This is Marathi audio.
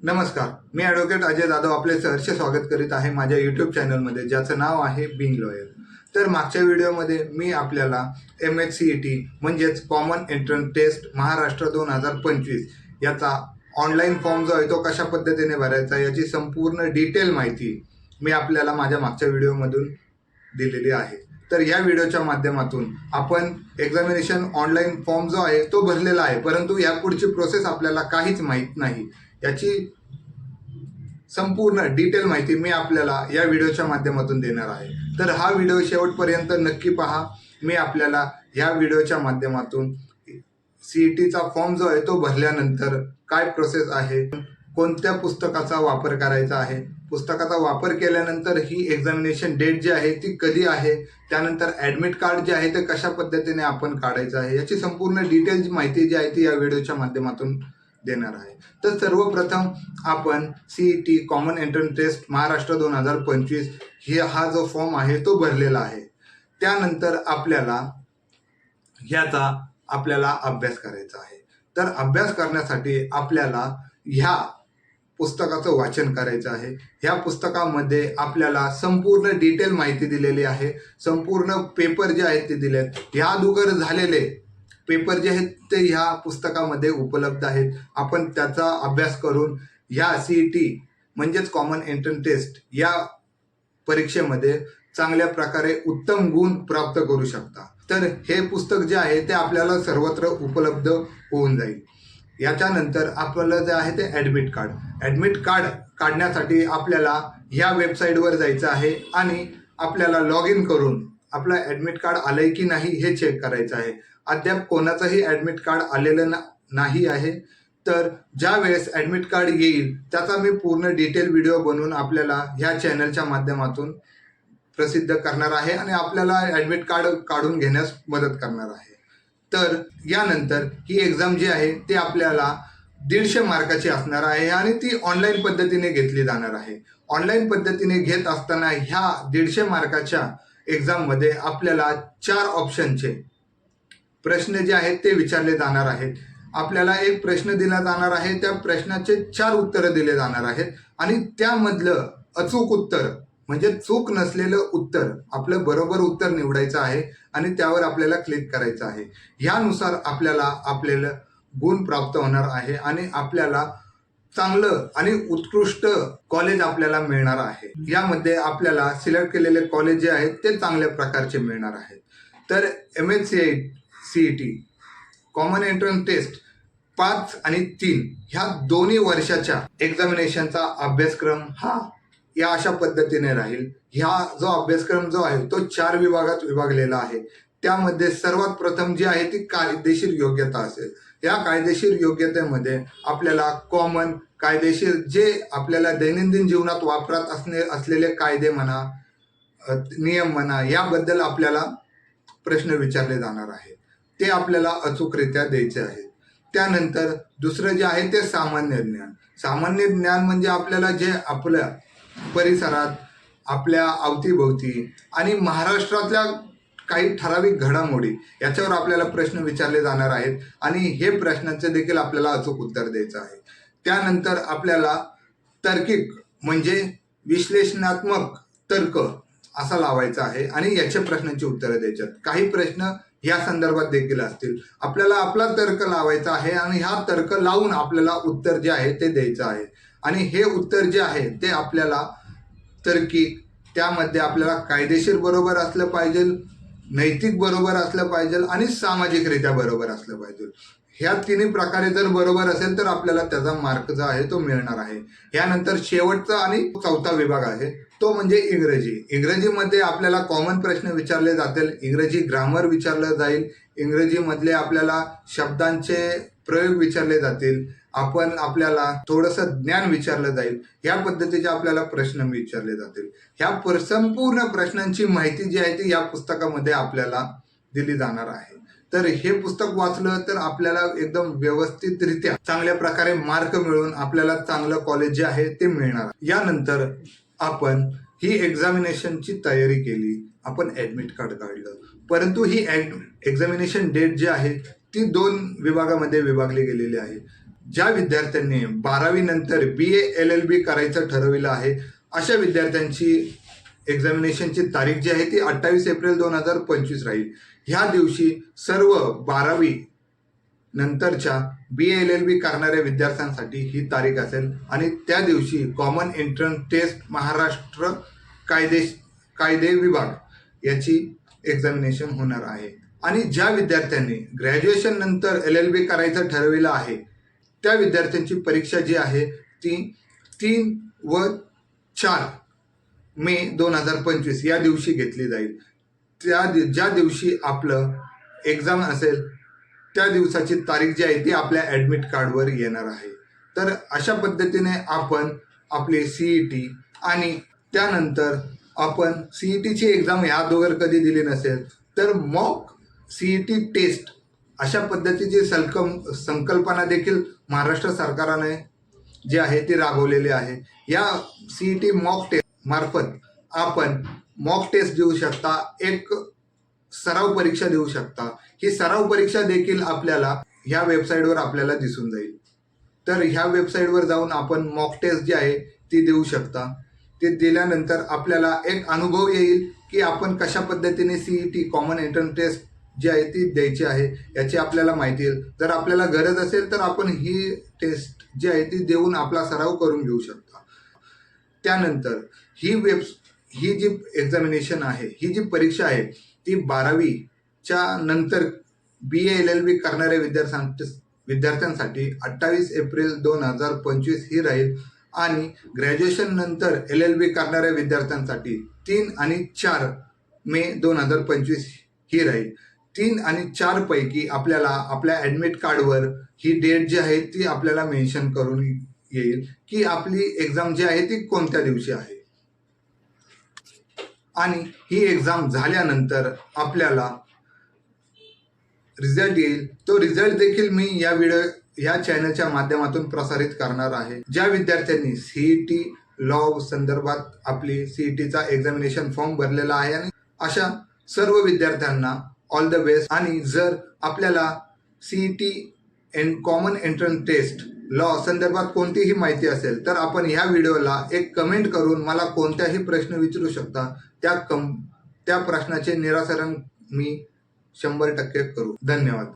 नमस्कार मी ॲडव्होकेट अजय जाधव आपले सहर्ष स्वागत करीत आहे माझ्या यूट्यूब चॅनलमध्ये ज्याचं नाव आहे बिंग लॉयर तर मागच्या व्हिडिओमध्ये मी आपल्याला M H C E T म्हणजेच कॉमन एंट्रन्स टेस्ट महाराष्ट्र दोन हजार पंचवीस याचा ऑनलाईन फॉर्म जो आहे तो कशा पद्धतीने भरायचा याची संपूर्ण डिटेल माहिती मी आपल्याला माझ्या मागच्या व्हिडिओमधून दिलेली आहे. तर या व्हिडिओच्या माध्यमातून आपण एक्झामिनेशन ऑनलाईन फॉर्म जो आहे तो भरलेला आहे परंतु या पुढची प्रोसेस आपल्याला काहीच माहीत नाही. याची संपूर्ण डिटेल माहिती मी आपल्याला या व्हिडिओच्या माध्यमातून देणार आहे. तर हा व्हिडिओ शेवटपर्यंत नक्की पहा. मी आपल्याला ह्या व्हिडिओच्या माध्यमातून सी ई टीचा फॉर्म जो आहे तो भरल्यानंतर काय प्रोसेस आहे कोणत्या पुस्तकाचा वापर करायचा आहे पुस्तकाचा वापर केल्यानंतर ही एक्झामिनेशन डेट जी आहे ती कधी आहे त्यानंतर ॲडमिट कार्ड जे आहे ते कशा पद्धतीने आपण काढायचं आहे याची संपूर्ण डिटेल्स माहिती जी आहे ती या व्हिडिओच्या माध्यमातून देणार आहे. तर सर्वप्रथम आपण C E T common entrance test Maharashtra दोन हजार पंचवीस हे हा जो फॉर्म आहे तो भरलेला आहे. त्यानंतर आपल्याला ह्याचा आपल्याला अभ्यास करायचा आहे. तर अभ्यास करण्यासाठी आपल्याला ह्या पुस्तकाचं वाचन करायचं आहे. ह्या पुस्तकामध्ये आपल्याला संपूर्ण डिटेल माहिती दिलेली आहे. संपूर्ण पेपर जे आहेत ते दिले आहेत ह्या अगोदर झालेले पेपर जे आहेत ते ह्या पुस्तकामध्ये उपलब्ध आहेत. आपण त्याचा अभ्यास करून ह्या सी ई टी म्हणजेच कॉमन एंट्रन्स टेस्ट या परीक्षेमध्ये चांगल्या प्रकारे उत्तम गुण प्राप्त करू शकता. तर हे पुस्तक जे आहे ते आपल्याला सर्वत्र उपलब्ध होऊन जाईल. याच्यानंतर आपल्याला जे आहे ते ॲडमिट कार्ड ॲडमिट कार्ड काढण्यासाठी आपल्याला ह्या वेबसाईटवर जायचं आहे आणि आपल्याला लॉग इन करून आपलं ॲडमिट कार्ड आलं आहे की नाही हे चेक करायचं आहे. अद्याप कोणाचंही ॲडमिट कार्ड आलेलं ना नाही आहे. तर ज्या वेळेस ॲडमिट कार्ड येईल त्याचा मी पूर्ण डिटेल व्हिडिओ बनवून आपल्याला ह्या चॅनलच्या माध्यमातून प्रसिद्ध करणार आहे आणि आपल्याला ॲडमिट कार्ड काढून घेण्यास मदत करणार आहे. तर यानंतर ही एक्झाम जी आहे ती आपल्याला दीडशे मार्काची असणार आहे आणि ती ऑनलाईन पद्धतीने घेतली जाणार आहे. ऑनलाईन पद्धतीने घेत असताना ह्या दीडशे मार्काच्या एक्झाममध्ये आपल्याला चार ऑप्शनचे प्रश्न जे आहेत ते विचारले जाणार आहेत. आपल्याला एक प्रश्न दिला जाणार आहे त्या प्रश्नाचे चार उत्तरं दिले जाणार आहेत. आणि त्यामधलं अचूक उत्तर म्हणजे चूक नसलेलं उत्तर आपलं बरोबर उत्तर निवडायचं आहे आणि त्यावर आपल्याला क्लिक करायचं आहे. ह्यानुसार आपल्याला आपल्याला गुण प्राप्त होणार आहे आणि आपल्याला चांगलं आणि उत्कृष्ट कॉलेज आपल्याला मिळणार आहे. यामध्ये आपल्याला सिलेक्ट केलेले कॉलेज जे आहेत ते चांगल्या प्रकारचे मिळणार आहेत. तर M H C I C E T common entrance test पाच आणि तीन ह्या दोन्ही वर्षाच्या एक्झामिनेशनचा अभ्यासक्रम हा या अशा पद्धतीने राहील. ह्या जो अभ्यासक्रम जो आहे तो चार विभागात विभागलेला आहे. त्यामध्ये सर्वात प्रथम जी आहे ती कायदेशीर योग्यता असेल. या कायदेशीर योग्यतेमध्ये आपल्याला कॉमन कायदेशीर जे आपल्याला दैनंदिन जीवनात वापरात असणे असलेले कायदे म्हणा नियम म्हणा याबद्दल आपल्याला प्रश्न विचारले जाणार आहेत. ते आपल्याला अचूकरित्या द्यायचे आहेत. त्यानंतर दुसरं जे आहे ते सामान्य ज्ञान. सामान्य ज्ञान म्हणजे आपल्याला जे आपल्या परिसरात आपल्या अवतीभोवती आणि महाराष्ट्रातल्या काही ठराविक घडामोडी याच्यावर आपल्याला प्रश्न विचारले जाणार आहेत आणि हे प्रश्नांचे देखील आपल्याला अचूक उत्तर द्यायचं आहे. त्यानंतर आपल्याला तर्किक म्हणजे विश्लेषणात्मक तर्क असा लावायचा आहे आणि याच्या प्रश्नांची उत्तरं द्यायच्यात आहेत. काही प्रश्न या संदर्भात देखील असतील. आपल्याला आपला तर्क लावायचा आहे आणि हा तर्क लावून आपल्याला उत्तर जे आहे ते द्यायचं आहे. आणि हे उत्तर जे आहे ते आपल्याला तर्किक त्यामध्ये आपल्याला कायदेशीर बरोबर असलं पाहिजे नैतिक बरोबर असलं पाहिजे आणि सामाजिकरित्या बरोबर असलं पाहिजे. ह्या तिन्ही प्रकारे जर बरोबर असेल तर आपल्याला त्याचा मार्क जो आहे तो मिळणार आहे. यानंतर शेवटचा आणि चौथा विभाग आहे. तो म्हणजे इंग्रजी. इंग्रजीमध्ये आपल्याला कॉमन प्रश्न विचारले जातील. इंग्रजी ग्रामर विचारलं जाईल. इंग्रजीमधले आपल्याला शब्दांचे प्रयोग विचारले जातील. आपण आपल्याला थोडंसं ज्ञान विचारलं जाईल. या पद्धतीचे आपल्याला प्रश्न विचारले जातील. ह्या पर संपूर्ण प्रश्नांची माहिती जी आहे ती या पुस्तकामध्ये आपल्याला दिली जाणार आहे. तर हे पुस्तक वाचलं तर आपल्याला एकदम व्यवस्थितरित्या चांगल्या प्रकारे मार्क मिळून आपल्याला चांगलं कॉलेज जे आहे ते मिळणार. यानंतर आपण ही एक्झामिनेशनची तयारी केली आपण ॲडमिट कार्ड काढलं. परंतु ही एक्झामिनेशन डेट जी आहे ती दोन विभागामध्ये विभागली गेलेली आहे. ज्या विद्यार्थ्यांनी बारावी नंतर बी ए एल एल बी करायचं ठरविलं आहे अशा विद्यार्थ्यांची एक्झामिनेशनची तारीख जी आहे ती अठ्ठावीस एप्रिल दोन हजार पंचवीस राहील. ह्या दिवशी सर्व बारावी नंतरच्या बी एल एल बी करणाऱ्या विद्यार्थ्यांसाठी ही तारीख असेल. आणि त्या दिवशी कॉमन एंट्रन्स टेस्ट महाराष्ट्र कायदे कायदे विभाग याची एक्झामिनेशन होणार आहे. आणि ज्या विद्यार्थ्यांनी ग्रॅज्युएशन नंतर एल एल बी करायचं ठरविलं आहे त्या विद्यार्थ्यांची परीक्षा जी आहे ती तीन व चार मे दोन हजार पंचवीस या दिवशी घेतली जाईल. त्या दि ज्या दिवशी आपलं एक्झाम असेल त्या दिवसाची तारीख जी आहे ती आपल्या ॲडमिट कार्डवर येणार आहे. तर अशा पद्धतीने आपण आपले सी ई टी आणि त्यानंतर आपण सी ई टीची एक्झाम ह्या दोघर कधी दिली नसेल तर mock C E T test अशा पद्धतीची सलकम संकल्पना देखील महाराष्ट्र सरकारने जी आहे ती राबवलेली आहे. या C E T mock test मार्फत आपण मॉक टेस्ट देऊ शकता. एक सराव परीक्षा देऊ शकता. ही सराव परीक्षा देखील आपल्याला ह्या वेबसाईटवर आपल्याला दिसून जाईल. तर ह्या वेबसाईटवर जाऊन आपण मॉक टेस्ट जी आहे ती देऊ शकता. ते दिल्यानंतर आपल्याला एक अनुभव येईल की आपण कशा पद्धतीने C E T common entrance test जी आहे ती द्यायची आहे याची आपल्याला माहिती येईल. जर आपल्याला गरज असेल तर आपण ही टेस्ट जी आहे ती देऊन आपला सराव करून घेऊ शकता. त्यानंतर ही वेब ही जी एक्झामिनेशन आहे ही जी परीक्षा आहे ती बारावीच्या नंतर बी ए एल एल बी करणाऱ्या विद्यार्थ्यां विद्यार्थ्यांसाठी अठ्ठावीस एप्रिल दोन हजार पंचवीस ही राहील आणि ग्रॅज्युएशन नंतर एल एल बी करणाऱ्या विद्यार्थ्यांसाठी तीन आणि चार मे दोन हजार पंचवीस ही राहील. तीन आणि चार पैकी आपल्याला आपल्या ॲडमिट कार्डवर ही डेट जी आहे ती आपल्याला मेन्शन करून येईल की आपली एक्झाम जी आहे ती कोणत्या दिवशी आहे. आणि ही एक्झाम झाल्यानंतर आपल्याला रिझल्ट येईल. तो रिझल्ट देखील मी या व्हिडिओ या चॅनलच्या माध्यमातून प्रसारित करणार आहे. ज्या विद्यार्थ्यांनी सीई टी लॉ संदर्भात आपली सीई टीचा एक्झामिनेशन फॉर्म भरलेला आहे आणि अशा सर्व विद्यार्थ्यांना ऑल द बेस्ट आणि जर आपल्याला C E T N common entrance test law संदर्भात कोणतीही माहिती असेल तर आपण ह्या व्हिडिओला एक कमेंट करून मला कोणत्याही प्रश्न विचारू शकता. त्या कम त्या प्रश्नाचे निराकरण मी शंभर टक्के करू. धन्यवाद.